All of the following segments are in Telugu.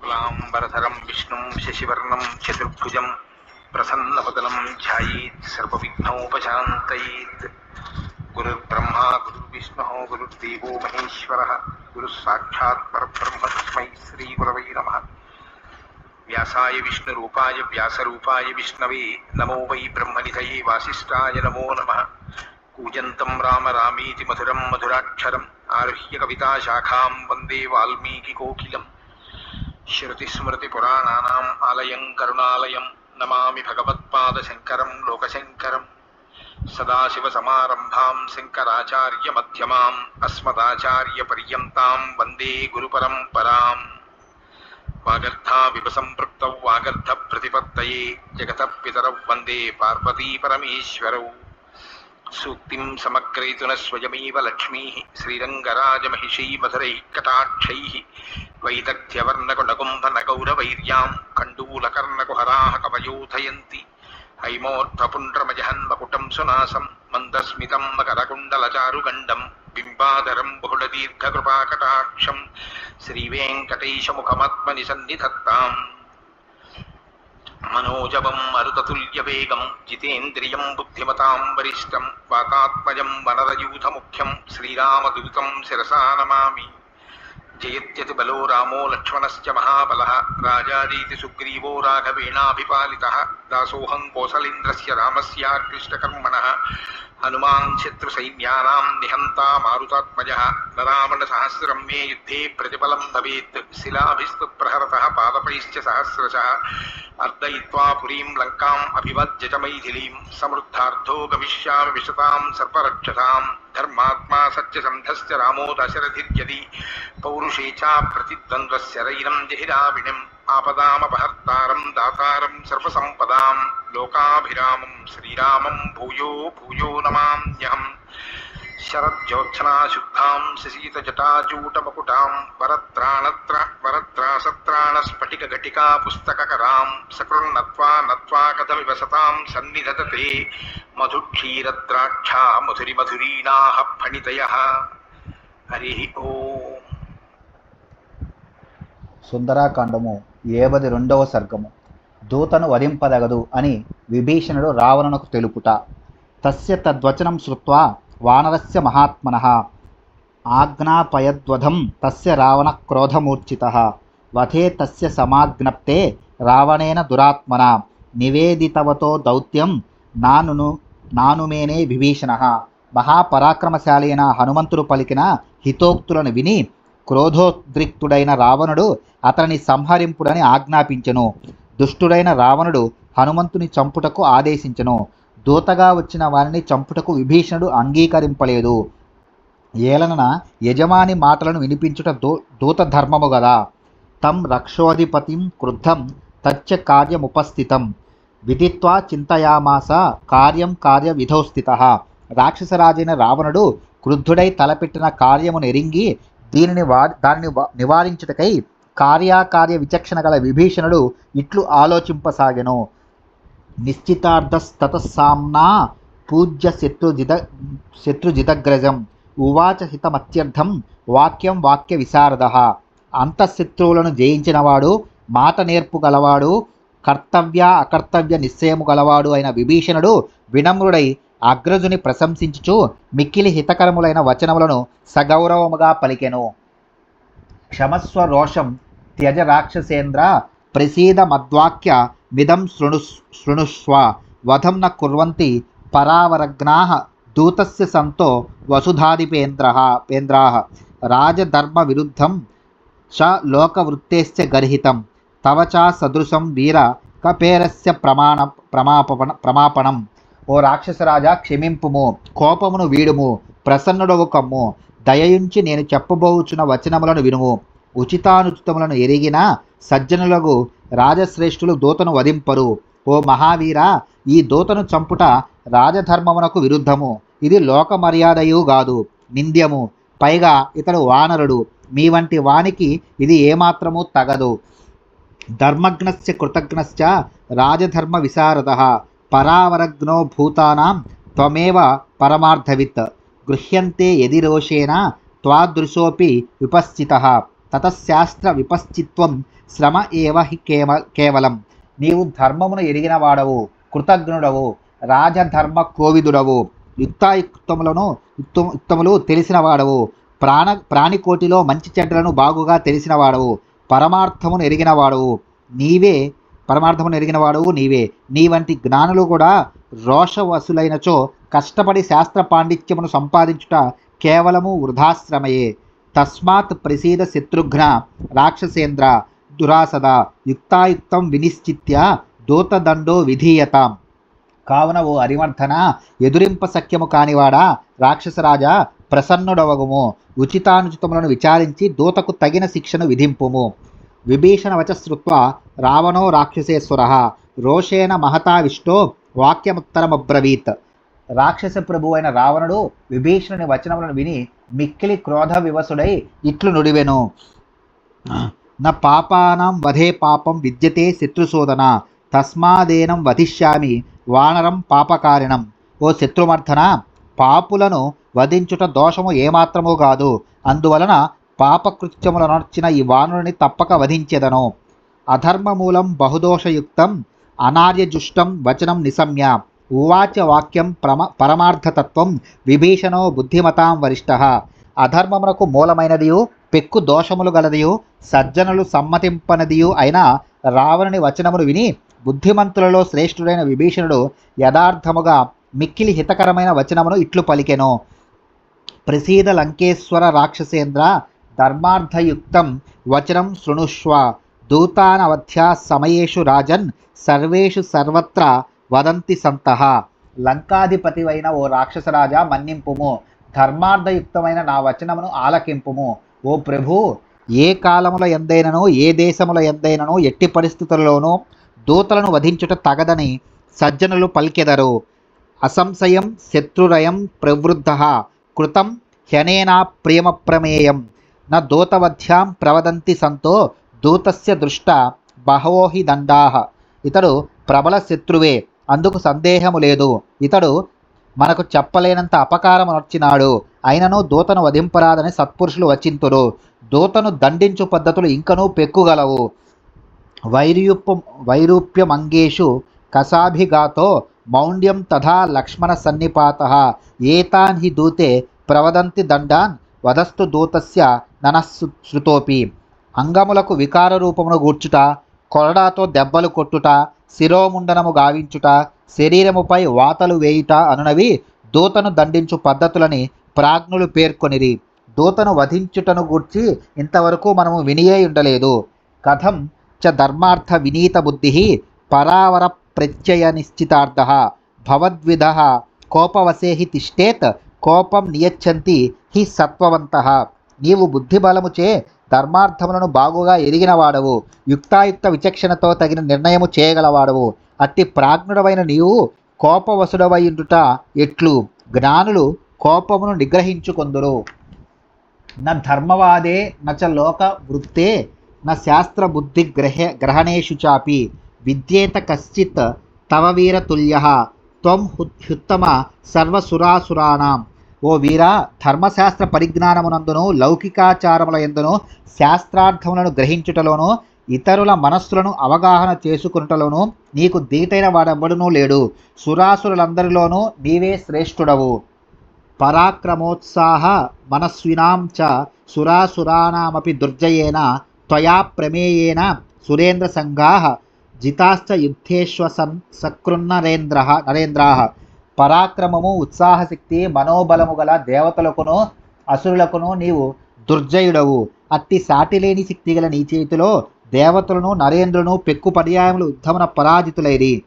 कुलाम्बरधरं विष्णु शशिवर्ण चतुर्भुज प्रसन्नपदलं ध्यायेत् ध्यानोपात गुरुर्ब्रह्मा, गुरुर्विष्णुः, गुरुर्देव महेश्वर गुरुस्साक्षात्ब्रह्म तस्म श्रीगुरव नम। व्यासाय विष्णुरूपाय व्यासूपा विष्णवे नमो वै ब्रह्म ब्रह्मनिधये वासीय नमो नम। कूजन्तं राम रामीति मधुराक्षर मधुराक्षरम् कविता शाखा वंदे वाल्मीकिकोकिलम्। వాల్మీకికోకిలం శృతిస్మృతిపురాణానాम् ఆలయం కరుణాలయం నమామి భగవత్పాదశంకరం లోకశంకరం. సదాశివసమారంభాం శంకరాచార్యమధ్యమాम् అస్మదాచార్యపర్యంతాం వందే గురుపరంపరాం. వాగర్థావివ సంపృక్త వాగర్థ ప్రతిపత్తయే జగత పితరౌ వందే పార్వతీపరమేశ్వరౌ సూక్తిం సమగ్రయతున స్వయమేవ లక్ష్మీ శ్రీరంగరాజమహిషీ మధురైः కటాక్షైः. వైదగ్ధ్యవర్ణకుణగుంభనగౌరవైర్యాం కండూలకర్ణకుహరాహ కవయోధయంతి. హైమోర్ధపుండ్రమజహన్మకుటం సునాసం మందస్మితం మకరకుండలచారుగండం బింబాధరం బహుళదీర్ఘకృపాకటాక్షం. శ్రీవేంకటేశముఖమాత్మని సన్నిధత్తాం మనోజవం మరుతతుల్యవేగం జితేంద్రియం బుద్ధిమతాం వరిష్టం వాతాత్మజం వనరయూథముఖ్యం శ్రీరామదూతం శిరసా నమామి జయత్యతి బలో రామో లక్ష్మణశ్చ మహాబల రాజారీతి సుగ్రీవో రాఘవేణాభిపాలిత దాసోహం కోసలేంద్రస్య రామస్యాక్లిష్టకర్మణः హనుమాన్ శత్రు శత్రుసైన్యానాం నిహంతా మారుతాత్మజ నరామణ సహస్రం మే యుద్ధే ప్రతిఫలం భవేత్ శిలాభిస్తు ప్రహరత పాదపైశ్చ సహస్రశ అర్దయిత్వా పురీం లంకాం అభివజ్య మైథిలీం సమృద్ధార్థో గమిష్యామి విశతాం సర్పరక్షసాం ధర్మాత్మా సత్యసంధశ్చ రామో దశరథిర్యది పౌరుషే చ ప్రతిద్వంద్వస్య రైరం జహిరావిణిం आपदामपहर्तारं दातारं सर्वसम्पदां लोकाभिरामं श्रीरामं भूयो भूयो नमाम्यहम्। शरज्योत्सनाशुद्धां शशीतजटाजूटमकुटां, वरत्राणत्र वरत्रासत्राणस्फटिकघटिका पुस्तककरां सकृन्नत्वा नत्वा सन्निधते मधुक्षीरद्राक्षा मधुरिमधुरीणाः फणितयः हरिः ओम्। సుందరాకాండము ఏవది రెండవ సర్గము. దూతను వధింపదగదు అని విభీషణుడు రావణునకు తెలుపుట. తస్య తద్వచనం శ్రుత్వా వానరస్య మహాత్మన. ఆజ్ఞాపయద్వధం తస్య రావణ క్రోధమూర్ఛిత వధే తస్య సమాజ్ఞప్తే రావణేన దురాత్మన. నివేదితవతో దౌత్యం నానును నానుమేనే విభీషణ. మహాపరాక్రమశాలి అయిన హనుమంతుడు పలికిన హితోక్తులను విని క్రోధోద్రిక్తుడైన రావణుడు అతని సంహరింపుడని ఆజ్ఞాపించెను. దుష్టుడైన రావణుడు హనుమంతుని చంపుటకు ఆదేశించెను. దూతగా వచ్చిన వారిని చంపుటకు విభీషణుడు అంగీకరింపలేదు. ఏలనన యజమాని మాటలను వినిపించుట దూ దూత ధర్మము గదా. తం రక్షోధిపతిం క్రుద్ధం తచ్చ కార్యముపస్థితం. విదిత్వా చింతయామాస కార్యం కార్య విధౌస్థిత రాక్షసరాజైన రావణుడు క్రుద్ధుడై తలపెట్టిన కార్యమును నెరింగి దీనిని వా దానిని నివారించుటకై కార్యాకార్య విచక్షణ గల విభీషణుడు ఇట్లు ఆలోచింపసాగెను. నిశ్చితార్థస్తతసామ్నా పూజ్య శత్రుజిద శత్రుజిదగ్రజం. ఉవాచ హితమత్యర్థం వాక్యం వాక్య విశారద. అంతఃశత్రువులను జయించినవాడు మాట నేర్పు గలవాడు కర్తవ్య అకర్తవ్య నిశ్చయము గలవాడు అయిన విభీషణుడు వినమ్రుడై అగ్రజుని ప్రశంసించుచు మిక్కిలి హితకరములైన వచనములను సగౌరవముగా పలికెను. క్షమస్వ రోషం త్యజ రాక్షసేంద్ర ప్రసీద మద్వాక్య విధం శృణు శృణుష్వ వధం న కుర్వంతి పరావరగ్నా దూతస్య సంతో వసుధాదిపేంద్ర పేంద్రా రాజధర్మ విరుద్ధం చ లోకవృత్తేశ్చ గర్హితం తవ సదృశం వీర కపేరస్య ప్రమాణ ప్రమాపణ ప్రమాపణం ఓ రాక్షసరాజా క్షమింపుము కోపమును వీడుము ప్రసన్నుడవు కమ్ము దయయుంచి నేను చెప్పబోచున్న వచనములను వినుము. ఉచితానుచితములను ఎరిగిన సజ్జనులకు రాజశ్రేష్ఠులు దూతను వధింపరు. ఓ మహావీర ఈ దూతను చంపుట రాజధర్మమునకు విరుద్ధము. ఇది లోక మర్యాదయు కాదు నింద్యము. పైగా ఇతడు వానరుడు. మీ వంటి వానికి ఇది ఏమాత్రము తగదు. ధర్మజ్ఞస్య కృతజ్ఞశ్చ రాజధర్మ విశారద. పరావరగ్నో భూతానాం త్వమేవ పరమార్థవిత్. గృహ్యంతే యది రోషేణ త్వాదృశోపి విపశ్చిత. తతశాస్త్ర విపశ్చిత్వం శ్రమ ఏవ హి కేవ కేవలం. నీవు ధర్మమును ఎరిగిన వాడవు కృతజ్ఞుడవు రాజధర్మ కోవిదుడవు. యుక్తాయుక్తములను యుక్త యుక్తములు తెలిసిన వాడవు. ప్రాణ ప్రాణికోటిలో మంచి చెడ్డలను బాగుగా తెలిసిన వాడవు. పరమార్థమును ఎరిగిన వాడవు. నీవే పరమార్థమును ఎరిగినవాడవు నీవే. నీ వంటి జ్ఞానులు కూడా రోషవసులైనచో కష్టపడి శాస్త్ర పాండిత్యమును సంపాదించుట కేవలము వృధాశ్రమయే. తస్మాత్ ప్రసీద శత్రుఘ్న రాక్షసేంద్ర దురాసద యుక్తాయుక్తం వినిశ్చిత్య దూతదండో విధీయతాం. కావున ఓ అరిమర్థన ఎదురింప సఖ్యము కానివాడా రాక్షసరాజా ప్రసన్నుడవగుము. ఉచితానుచితములను విచారించి దూతకు తగిన శిక్షను విధింపుము. విభీషణ వచ రావణో రాక్షసేశ్వర రోషేణ మహతావిష్టో వాక్యముత్తరమబ్రవీత్. రాక్షస ప్రభు అయిన రావణుడు విభీషణుని వచనములను విని మిక్కిలి క్రోధ వివసుడై ఇట్లు నుడివెను. న పాపానం వధే పాపం విద్యతే శత్రుశోధన తస్మాదేనం వధిష్యామి వానరం పాపకారిణం. ఓ శత్రుమర్థన పాపులను వధించుట దోషము ఏమాత్రము కాదు అందువలన పాపకృత్యముల నర్చిన ఈ వానుని తప్పక వధించెదను. అధర్మమూలం బహుదోషయుక్తం అనార్యజుష్టం వచనం నిసమ్య ఉవాచ వాక్యం ప్రమ పరమార్థతత్వం విభీషణో బుద్ధిమతాం వరిష్ట. అధర్మమునకు మూలమైనదియు పెక్కు దోషములు గలదియు సజ్జనులు సమ్మతింపనదియు అయిన రావణుని వచనమును విని బుద్ధిమంతులలో శ్రేష్ఠుడైన విభీషణుడు యథార్థముగా మిక్కిలి హితకరమైన వచనమును ఇట్లు పలికెను. ప్రసీద లంకేశ్వర రాక్షసేంద్ర ధర్మార్థయుక్తం వచనం శృణుష్వ. దూతానవధ్యా సమయేషు రాజన్ సర్వేషు సర్వత్ర వదంతి సంతః. లంకాధిపతివైన ఓ రాక్షసరాజా మన్నింపుము. ధర్మార్థయుక్తమైన నా వచనమును ఆలకింపుము. ఓ ప్రభు ఏ కాలముల ఎందైనను ఏ దేశముల ఎందైనను ఎట్టి పరిస్థితులలోనూ దూతలను వధించుట తగదని సజ్జనులు పలికెదరు. అసంశయం శత్రురయం ప్రవృద్ధ. కృతం హ్యనేనా ప్రేమప్రమేయం న దూతవధ్యాం ప్రవదంతి సంతో దూతస్య దృష్ట బహవో హి దండాహ ఇతడు ప్రబల శత్రువే అందుకు సందేహము లేదు. ఇతడు మనకు చెప్పలేనంత అపకారము నొచ్చినాడు. అయినను దూతను వధింపరాదని సత్పురుషులు వచింతురు. దూతను దండించు పద్ధతులు ఇంకనూ పెక్కుగలవు. వైరూప్య వైరూప్యమంగేషు కసాభిగాతో మౌండ్యం తథా లక్ష్మణ సన్నిపాత. ఏతాన్ హి దూతే ప్రవదంతి దండాన్ వదస్తు దూతస్య ధనశ్రుతోపి శృతోపి అంగములకు వికార రూపమును గూర్చుట కొరడాతో దెబ్బలు కొట్టుట శిరోముండనము గావించుట శరీరముపై వాతలు వేయుట అనునవి దూతను దండించు పద్ధతులని ప్రాజ్ఞులు పేర్కొనిరి. దూతను వధించుటను గూర్చి ఇంతవరకు మనము వినియే ఉండలేదు. కథం చ ధర్మార్థ వినీత బుద్ధి పరావర ప్రత్యయ నిశ్చితార్థ భవద్విధ కోపవశే తిష్టేత్ కోపం నియచ్చంతి హి సత్వవంత నీవు బుద్ధిబలముచే ధర్మార్థములను బాగుగా ఎదిగినవాడవు యుక్తాయుక్త విచక్షణతో తగిన నిర్ణయము చేయగలవాడవు. అట్టి ప్రాజ్ఞుడవైన నీవు కోపవసుడవైండుట ఎట్లు? జ్ఞానులు కోపమును నిగ్రహించుకొందురు. నా ధర్మవాదే నచ లోక వృత్తే న శాస్త్ర బుద్ధి గ్రహ గ్రహణేషు చాపి. విద్యేత కశ్చిత్ తవ వీరతుల్య త్వం హ్యుత్తమ సర్వసురాసురాణం. ఓ వీరా ధర్మశాస్త్ర పరిజ్ఞానమునందును లౌకికాచారముల ఎందును శాస్త్రార్థములను గ్రహించుటలోను ఇతరుల మనస్సులను అవగాహన చేసుకునుటలోను నీకు దీటైన వాడెవ్వడునూ లేడు. సురాసురులందరిలోనూ నీవే శ్రేష్ఠుడవు. పరాక్రమోత్సాహ మనస్వినాం చ సురాసురాణమపి దుర్జయేన త్వయా ప్రమేయేన సురేంద్ర సంఘా జితాశ్చ యుద్ధేష్వసన్ సకృన్నరేంద్ర నరేంద్రా. పరాక్రమము ఉత్సాహశక్తి మనోబలము గల దేవతలకును అసురులకును నీవు దుర్జయుడవు. అట్టి సాటిలేని శక్తి గల నీ చేతిలో దేవతలను నరేంద్రులను పెక్కు పర్యాయములు యుద్ధమున పరాజితులైరి.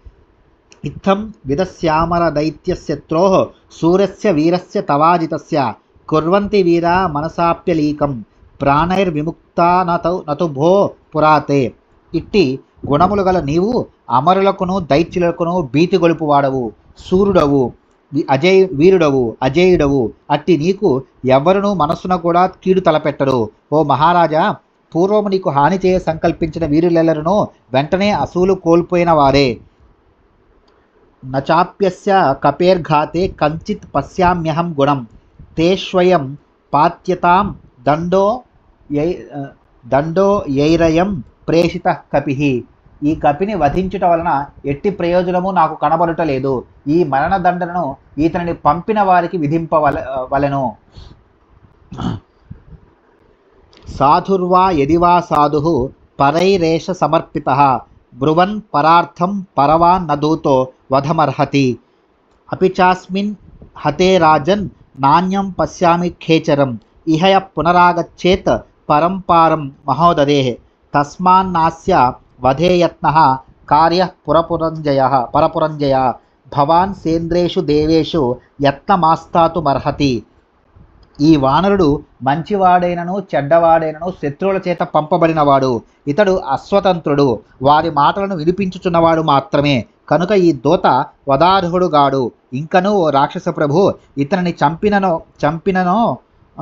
ఇత్థం విదశ్యామర దైత్యశత్రో సూర్యస్య వీరస్య తవాజితస్య. కుర్వంతి వీర మనసాప్యలీకం. ప్రాణైర్విముక్త నతౌ నతు భో పురాతే. ఇట్టి గుణములు గల నీవు అమరులకును దైత్యులకును భీతి గొలుపువాడవు సూర్యుడవు అజయ్ వీరుడవు అజేయుడవు. అట్టి నీకు ఎవరునూ మనస్సున కూడా కీడు తలపెట్టరు ఓ మహారాజా పూర్వము నీకు హాని చేయ సంకల్పించిన వీరులెల్లరను వెంటనే అసూలు కోల్పోయిన వారే. నచాప్యస్య కపేర్ఘాతే కంచిత్ పశ్యామ్యహం గుణం. తేష్వయం పాత్యతాం దండో దండో యైరయం ప్రేషిత కపిహి ఈ కపిని వధించుట వలన ఎట్టి ప్రయోజనము నాకు కనబడుటలేదు. ఈ మరణదండనను ఇతనిని పంపిన వారికి విధింపవల వలెను. సాధుర్వా యదివా సాధు పరైరేష సమర్పిత బ్రువన్ పరార్థం పరవాన్ నదూతో వధమర్హతి. అపిచాస్మిన్ హతే రాజన్ నాణ్యం పశ్యామి ఖేచరం ఇహయ పునరాగచ్చేత్ పరంపారం మహోదదే. తస్మాన్నాస్య వధేయత్న కార్య పురపురంజయ పరపురంజయ. భవాన్ సేంద్రేషు దేవేషు యత్నమాస్తాతుమర్హతి ఈ వానరుడు మంచివాడైనను చెడ్డవాడైనను శత్రువుల చేత పంపబడినవాడు. ఇతడు అస్వతంత్రుడు వారి మాటలను వినిపించుచున్నవాడు మాత్రమే. కనుక ఈ దూత వదార్హుడుగాడు. ఇంకనూ ఓ రాక్షస ప్రభు ఇతనిని చంపిననో చంపిననో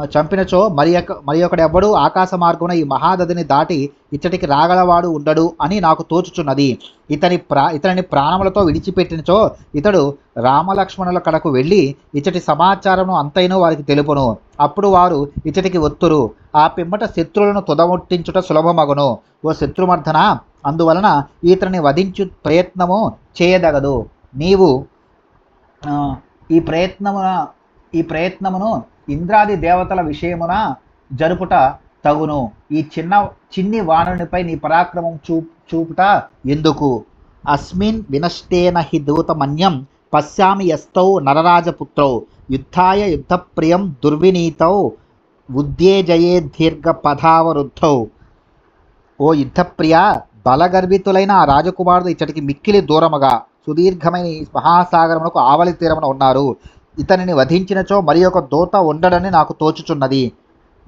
చంపినచో మరి మరి ఒకడెవ్వడు ఆకాశ మార్గమున ఈ మహాదధిని దాటి ఇచ్చటికి రాగలవాడు ఉండడు అని నాకు తోచుచున్నది. ఇతని ప్రా ఇతనిని ప్రాణములతో విడిచిపెట్టినచో ఇతడు రామలక్ష్మణుల కడకు వెళ్ళి ఇచ్చటి సమాచారమును అంతైనో వారికి తెలుపును. అప్పుడు వారు ఇచ్చటికి ఒత్తురు. ఆ పిమ్మట శత్రువులను తుదముట్టించుట సులభమగును. ఓ శత్రుమర్ధన అందువలన ఇతని వధించు ప్రయత్నము చేయదగదు. నీవు ఈ ప్రయత్నమున ఈ ప్రయత్నమును ఇంద్రాది దేవతల విషయమున జరుపుట తగును. ఈ చిన్న చిన్ని వానరునిపై నీ పరాక్రమం చూ చూపుట ఎందుకు? అస్మిన్ వినష్టేన హి దూతమన్యం పశ్యామి యస్తౌ నరరాజపుత్రౌ. యుద్ధాయ యుద్ధప్రియం దుర్వినీతౌ ఉద్యేజయే దీర్ఘ పథావరుద్ధౌ ఓ యుద్ధప్రియ బలగర్భితులైన ఆ రాజకుమారుడు ఇచ్చటికి మిక్కిలి దూరముగా సుదీర్ఘమైన ఈ మహాసాగరమునకు ఆవలి తీరమున ఉన్నారు. ఇతనిని వధించినచో మరి ఒక దోత ఉండడని నాకు తోచుచున్నది.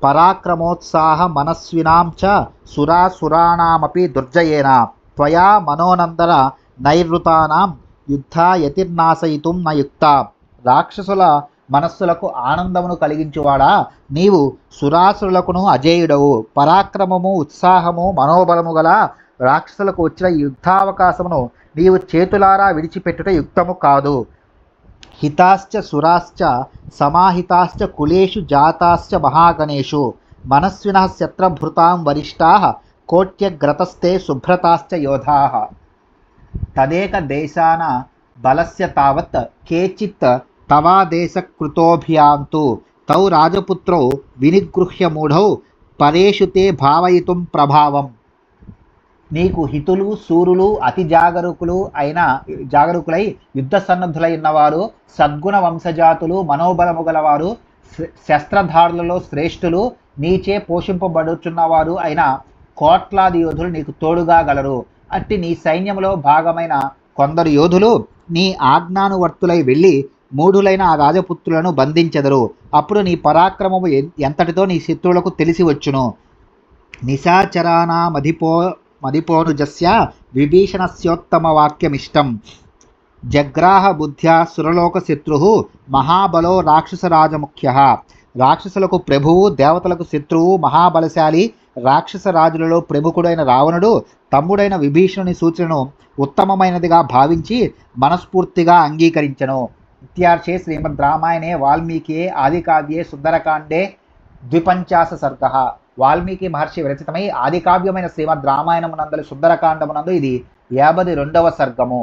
పరాక్రమోత్సాహ మనస్వినాం చ దుర్జయేన. త్వయా మనోనందన నైరుతానాం యుద్ధ యతిర్నాశయితుం న యుక్త. రాక్షసుల మనస్సులకు ఆనందమును కలిగించువాడా? నీవు సురాసురులకును అజేయుడవు. పరాక్రమము ఉత్సాహము మనోబలము గల రాక్షసులకు వచ్చిన యుద్ధావకాశమును నీవు చేతులారా విడిచిపెట్టుట యుక్తము కాదు. హితాశ్చ సురాశ్చ సమాహితాశ్చ కులేషు జాతాశ్చ మహాగణేషు మనస్విన శత్రభృతాం వరిష్టా కోట్యగ్రతస్థే శుభ్రతాశ్చ యోధా. తదేక దేశాన బలస్య తావత్ కేచిత్ తవాదేశకృతోభియాంతు తౌ రాజపుత్రౌ వినిగృహ్య మూఢౌ పరేషు తే భావయితుం ప్రభావం. నీకు హితులు సూరులు అతి జాగరూకులు అయిన జాగరూకులై యుద్ధ సన్నద్ధులై ఉన్నవారు సద్గుణ వంశజాతులు మనోబలము గలవారు శ- శస్త్రధారులలో శ్రేష్ఠులు నీచే పోషింపబడుచున్నవారు అయిన కోట్లాది యోధులు నీకు తోడుగా గలరు. అట్టి నీ సైన్యంలో భాగమైన కొందరు యోధులు నీ ఆజ్ఞానువర్తులై వెళ్ళి మూఢులైన ఆ రాజపుత్రులను బంధించెదరు. అప్పుడు నీ పరాక్రమము ఎంతటితో నీ శత్రువులకు తెలిసి వచ్చును. నిశాచరానామధిపో మదిపోనుజస్య విభీషణస్యోత్తమ వాక్యమిష్టం జగ్రాహ బుద్ధ్యా సురలోక శత్రు మహాబలో రాక్షసరాజముఖ్య. రాక్షసులకు ప్రభువు దేవతలకు శత్రువు మహాబలశాలి రాక్షస రాజులలో ప్రముఖుడైన రావణుడు తమ్ముడైన విభీషణుని సూచనను ఉత్తమమైనదిగా భావించి మనస్ఫూర్తిగా అంగీకరించెను. ఇత్యార్షే శ్రీమద్ రామాయణే వాల్మీకి ఆదికావ్యే సుందరకాండే ద్విపంచాశ సర్గ. వాల్మీకి మహర్షి విరచితమై ఆదికావ్యమైన శ్రీమద్ రామాయణమునందలి సుందరకాండమునందు ఇది యాభై రెండవ సర్గము.